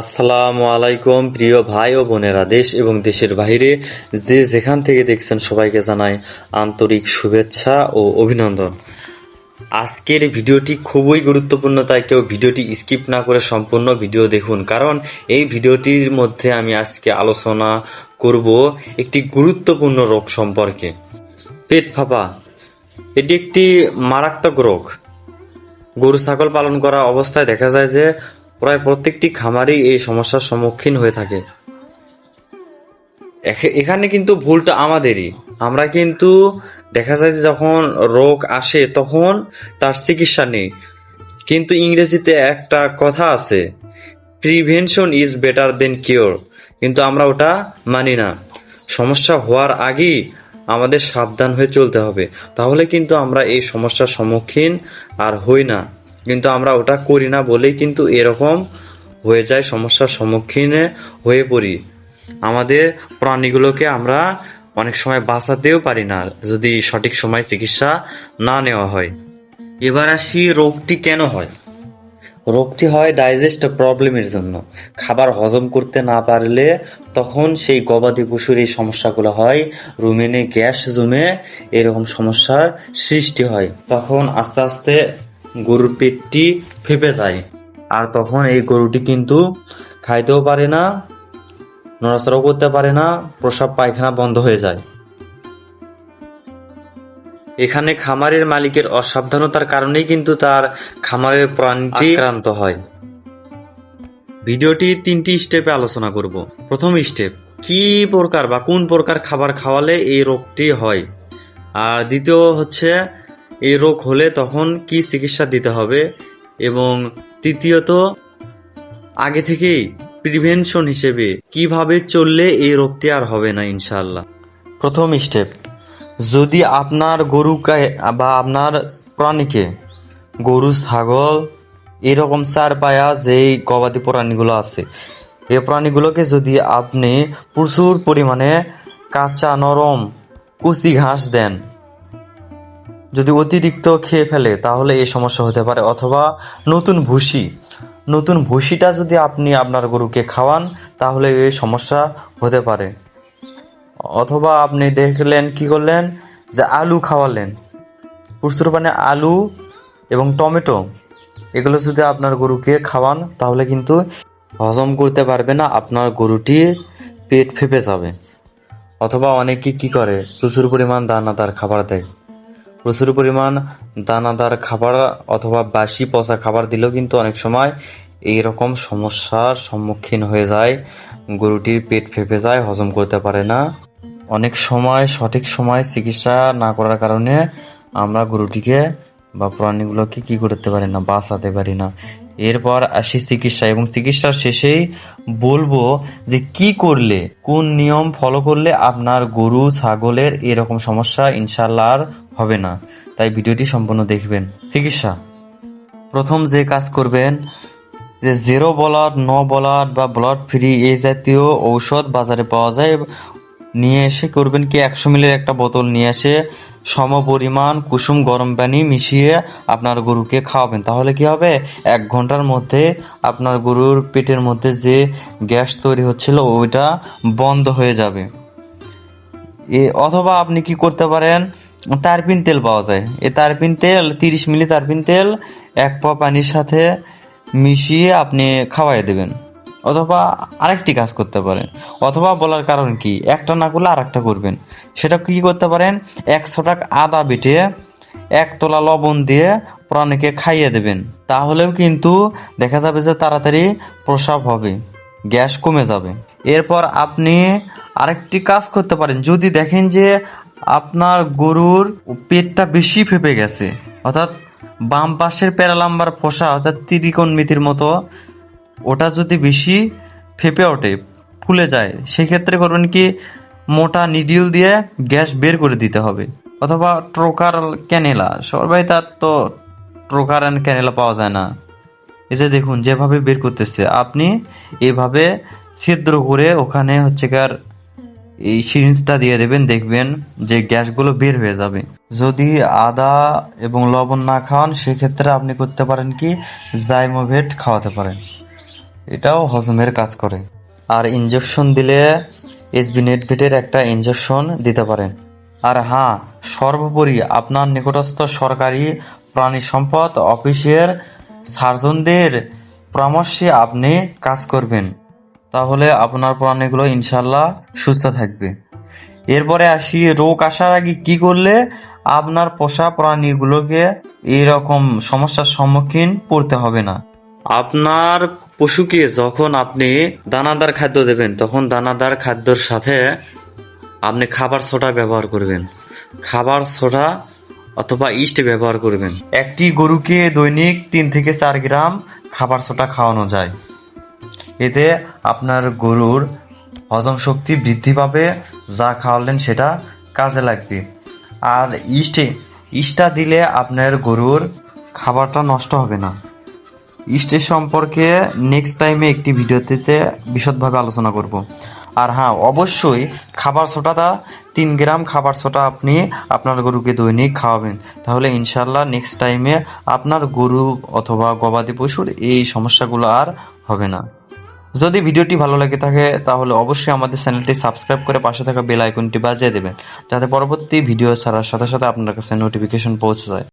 আসসালামু আলাইকুম, প্রিয় ভাই ও বোনেরা, দেশ এবং দেশের বাইরে যে যেখান থেকে দেখছেন সবাইকে জানাই আন্তরিক শুভেচ্ছা ও অভিনন্দন। আজকের ভিডিওটি খুবই গুরুত্বপূর্ণ, তাই কেউ ভিডিওটি স্কিপ না করে সম্পূর্ণ ভিডিও দেখুন। কারণ এই ভিডিওটির মধ্যে আমি আজকে আলোচনা করব একটি গুরুত্বপূর্ণ রোগ সম্পর্কে। পেট ফাঁপা, এটি একটি মারাত্মক রোগ। গরু, ছাগল পালন করা অবস্থায় দেখা যায় যে প্রায় প্রত্যেকটি খামারই এই সমস্যার সম্মুখীন হয়ে থাকে। এখ- এখানে কিন্তু ভুলটা আমাদেরই। আমরা কিন্তু দেখা যায় যে যখন রোগ আসে তখন তার চিকিৎসা নেই। কিন্তু ইংরেজিতে একটা কথা আছে prevention is better than cure কিন্তু আমরা ওটা মানি না। সমস্যা হওয়ার আগেই আমাদের সাবধান হয়ে চলতে হবে। তাহলে কিন্তু আমরা এই সমস্যার সম্মুখীন আর হই না। কিন্তু আমরা ওটা করি না বলেই কিন্তু এরকম হয়ে যায়, সমস্যার সম্মুখীনে হয়ে পড়ি। আমাদের প্রাণীগুলোকে আমরা অনেক সময় বাঁচাতেও পারি না, যদি সঠিক সময় চিকিৎসা না নেওয়া হয়। এবার আসি রোগটি কেন হয়? রোগটি হয় ডাইজেস্ট প্রবলেমের জন্য। খাবার হজম করতে না পারলে তখন সেই গবাদি পশুর এই সমস্যাগুলো হয়, রুমেনে গ্যাস জমে এরকম সমস্যার সৃষ্টি হয়। তখন আস্তে আস্তে গরুর পেটটি ফেপে যায়। আর তখন এই গরুটি কিন্তু খাইতেও পারে না, নড়াচড়াও করতে পারে না, প্রসাব পায়খানা বন্ধ হয়ে যায়। এখানে খামারের মালিকের অসাবধানতার কারণেই কিন্তু তার খামারের প্রাণটি আক্রান্ত হয়। ভিডিওটি তিনটি স্টেপে আলোচনা করব। প্রথম স্টেপ, কি প্রকার বা কোন প্রকার খাবার খাওয়ালে এই রোগটি হয়? আর দ্বিতীয় হচ্ছে এই রোগ হলে তখন কি চিকিৎসা দিতে হবে? এবং তৃতীয়ত, আগে থেকেই প্রিভেনশন হিসেবে কীভাবে চললে এই রোগটি আর হবে না ইনশাল্লাহ প্রথম স্টেপ, যদি আপনার গরুকে বা আপনার প্রাণীকে গরু, ছাগল এরকম চার পায়া যেই গবাদি প্রাণীগুলো আছে, এই প্রাণীগুলোকে যদি আপনি প্রচুর পরিমাণে কাঁচা, নরম, কুচি ঘাস দেন যদি অতিরিক্ত খেয়ে ফেলে, তাহলে এই সমস্যা হতে পারে। অথবা নতুন ভুসি নতুন ভুসিটা যদি আপনি আপনার গরুকে খাওয়ান, তাহলে এই সমস্যা হতে পারে। অথবা আপনি দেখলেন, কি করলেন? যে আলু খাওয়ালেন। প্রচুর মানে আলু এবং টমেটো, এগুলো যদি আপনার গরুকে খাওয়ান, তাহলে কিন্তু হজম করতে পারবে না, আপনার গরুটির পেট ফেপে যাবে। অথবা অনেকে কি করে? প্রচুর পরিমাণ দানাদার খাবার দেয়। প্রচুর পরিমাণ দানাদার খাবার অথবা বাসি পচা খাবার দিলেও কিন্তু অনেক সময় এই রকম সমস্যার সম্মুখীন হয়ে যায়। গরুটির পেট ফেঁপে যায়, হজম করতে পারে না। অনেক সময় সঠিক সময় চিকিৎসা না করার কারণে আমরা গরুটিকে বা প্রাণীগুলোকে কি করতে পারি না, বাঁচাতে পারি না। এরপর আসি চিকিৎসা এবং চিকিৎসার শেষেই বলব যে কি করলে, কোন নিয়ম ফলো করলে আপনার গরু, ছাগলের এরকম সমস্যা ইনশাল্লাহ আর হবে না। তাই ভিডিওটি সম্পূর্ণ দেখবেন। চিকিৎসা। প্রথম যে কাজ করবেন, যে জিরো ব্লাড ন ব্লাড বা ব্লাড ফ্রি এই জাতীয় ঔষধ বাজারে পাওয়া যায়। নিয়ে এসে করবেন কি, একশো মিলের একটা বোতল নিয়ে এসে সম পরিমাণ কুসুম গরম পানি মিশিয়ে আপনার গরুকে খাওয়াবেন। তাহলে কি হবে? এক ঘণ্টার মধ্যে আপনার গরুর পেটের মধ্যে যে গ্যাস তৈরি হচ্ছিল, ওইটা বন্ধ হয়ে যাবে। এ, অথবা আপনি কি করতে পারেন? তারপিন তেল পাওয়া যায়। এ তারপিন তেল, তিরিশ মিলি তারপিন তেল, এক পা পানির সাথে মিশিয়ে আপনি খাওয়াই দেবেন। অথবা আরেকটি কাজ করতে পারেন। অথবা বলার কারণ কি? একটা না করলে আরেকটা করবেন। সেটা কি করতে পারেন? একশো টাকা আদা বেটে এক তোলা লবণ দিয়ে প্রাণীকে খাইয়ে দেবেন। তাহলেও কিন্তু দেখা যাবে যে তাড়াতাড়ি প্রসাব হবে, গ্যাস কমে যাবে। এরপর আপনি আরেকটি কাজ করতে পারেন। যদি দেখেন যে আপনার গরুর পেটটা বেশি ফেপে গেছে, অর্থাৎ বাম পাশের প্যারালাম্বার ফোসা, অর্থাৎ ত্রিকোণমিতির মতো ওটা যদি বেশি ফেপে ওঠে, ফুলে যায়, সেক্ষেত্রে করবেন কি, মোটা নিডিল দিয়ে গ্যাস বের করে দিতে হবে। অথবা ট্রোকার ক্যানেলা, সবাই তার তো ট্রোকার অ্যান্ড ক্যানেলা পাওয়া যায় না। এই যে দেখুন, যেভাবে বের করতেছে, আপনি এভাবে ছিদ্র করে ওখানে হচ্ছে কার এই সিরিঞ্জটা দিয়ে দেবেন, দেখবেন যে গ্যাসগুলো বের হয়ে যাবে। যদি আদা এবং লবণ না খাওয়ান সেক্ষেত্রে আপনি করতে পারেন কি, জাইমোভেট খাওয়াতে পারেন। এটাও হজমের কাজ করে। আর ইঞ্জেকশন দিলে এসবি নেটভেটের একটা ইঞ্জেকশন দিতে পারেন। আর হ্যাঁ সর্বোপরি আপনার নিকটস্থ সরকারি প্রাণী সম্পদ অফিসের সার্জনদের পরামর্শে আপনি কাজ করবেন। তাহলে আপনার প্রাণীগুলো ইনশাল্লাহ সুস্থ থাকবে। এরপরে আসি, রোগ আসার আগে কি করলে আপনার পোষা প্রাণীগুলোকে এইরকম সমস্যার সম্মুখীন পড়তে হবে না? আপনার পশুকে যখন আপনি দানাদার খাদ্য দেবেন, তখন দানাদার খাদ্যর সাথে আপনি খাবার সোডা ব্যবহার করবেন। খাবার সোডা অথবা ইস্ট ব্যবহার করবেন। একটি গরুকে দৈনিক তিন থেকে চার গ্রাম খাবার সোডা খাওয়ানো যায়। এতে আপনার গরুর হজম শক্তি বৃদ্ধি পাবে, যা খাওয়ালেন সেটা কাজে লাগবে। আর ইস্টে, ইস্টটা দিলে আপনার গরুর খাবারটা নষ্ট হবে না। ইস্টের সম্পর্কে নেক্সট টাইমে একটি ভিডিওতে বিশদভাবে আলোচনা করব। আর হ্যাঁ অবশ্যই খাবার ছোটাটা, তিন গ্রাম খাবার ছোটা আপনি আপনার গরুকে দৈনিক খাওয়াবেন। তাহলে ইনশাল্লাহ নেক্সট টাইমে আপনার গরু অথবা গবাদি পশুর এই সমস্যাগুলো আর হবে না। যদি ভিডিওটি ভালো লাগে থাকে, তাহলে অবশ্যই আমাদের চ্যানেলটি সাবস্ক্রাইব করে পাশে থাকা বেল আইকনটি বাজিয়ে দেবেন, যাতে পরবর্তী ভিডিও ছাড়ার সাথে সাথে আপনার কাছে নোটিফিকেশন পৌঁছে যায়।